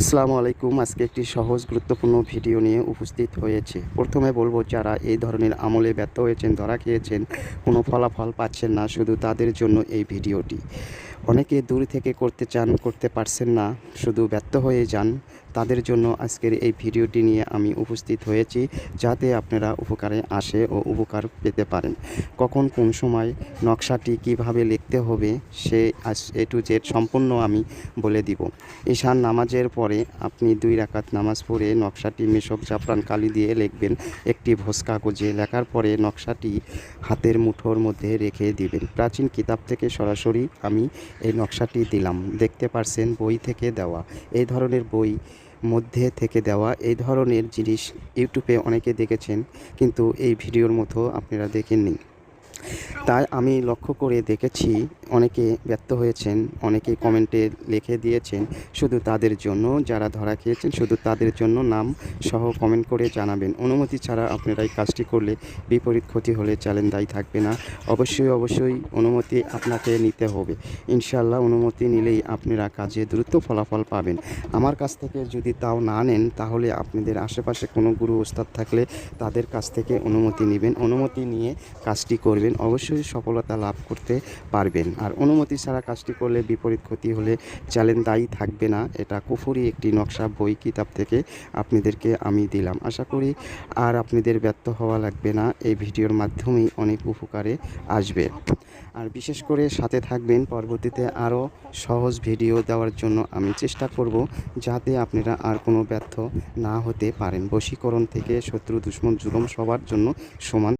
আসসালামু আলাইকুম। আজকে একটি সহজ, গুরুত্বপূর্ণ ভিডিও নিয়ে উপস্থিত হয়েছে। প্রথমে বলব, যারা এই ধরনের আমলে ব্যর্থ হয়েছেন, ধরা খেয়েছেন, কোনো ফলাফল পাচ্ছেন না, শুধু তাদের জন্য এই ভিডিওটি। অনেকে দূর থেকে করতে চান, করতে পারছেন না, শুধু ব্যর্থ হয়ে যান। তাদের জন্য আজকের এই ভিডিওটি নিয়ে আমি উপস্থিত হয়েছি, যাতে আপনারা উপকারে আসে ও উপকার পেতে পারেন। কখন, কোন সময়, নকশাটি কীভাবে লিখতে হবে, সে আজ এ টু জেড সম্পূর্ণ আমি বলে দিব। ঈশান নামাজের পরে আপনি দুই রাকাত নামাজ পড়ে নকশাটি মেশক জাফরান কালি দিয়ে লিখবেন। একটি ভোজ কাগজে লেখার পরে নকশাটি হাতের মুঠোর মধ্যে রেখে দিবেন। প্রাচীন কিতাব থেকে সরাসরি আমি এই নকশাটি দিলাম। দেখতে পারছেন বই থেকে দেওয়া। এই ধরনের বই মধ্যে থেকে দেওয়া। এই ধরনের জিনিস ইউটিউবে অনেকে দেখেছেন, কিন্তু এই ভিডিওর মতো আপনারা দেখেননি। তাই আমি লক্ষ্য করে দেখেছি অনেকে ব্যর্থ হয়েছেন, অনেকে কমেন্টে লিখে দিয়েছেন, শুধু তাদের জন্য যারা ধরা খেয়েছেন, শুধু তাদের জন্য নাম সহ কমেন্ট করে জানাবেন। অনুমতি ছাড়া আপনারা এই কাজটি করলে বিপরীত ক্ষতি হলে চ্যালেঞ্জ দায়ী থাকবে না। অবশ্যই অবশ্যই অনুমতি আপনাকে নিতে হবে। ইনশাল্লাহ অনুমতি নিলেই আপনারা কাজে দ্রুত ফলাফল পাবেন। আমার কাছ থেকে যদি তাও না নেন, তাহলে আপনাদের আশেপাশে কোনো গুরু ওস্তাদ থাকলে তাদের কাছ থেকে অনুমতি নেবেন। অনুমতি নিয়ে কাজটি করবেন। অবশ্যই সফলতা লাভ করতে পারবেন। আর অনুমতি ছাড়া কাজটি করলে বিপরীত ক্ষতি হলে চ্যালেঞ্জ দায়ী থাকবে না। এটা কুফুরি একটি নকশা বই কিতাব থেকে আপনাদেরকে আমি দিলাম। আশা করি আর আপনাদের ব্যর্থ হওয়া লাগবে না। এই ভিডিওর মাধ্যমেই অনেক উপকারে আসবে। আর বিশেষ করে সাথে থাকবেন। পরবর্তীতে আরও সহজ ভিডিও দেওয়ার জন্য আমি চেষ্টা করব যাতে আপনারা আর কোনো ব্যর্থ না হতে পারেন। বশীকরণ থেকে শত্রু, দুশ্মন, জুলুম সবার জন্য সমান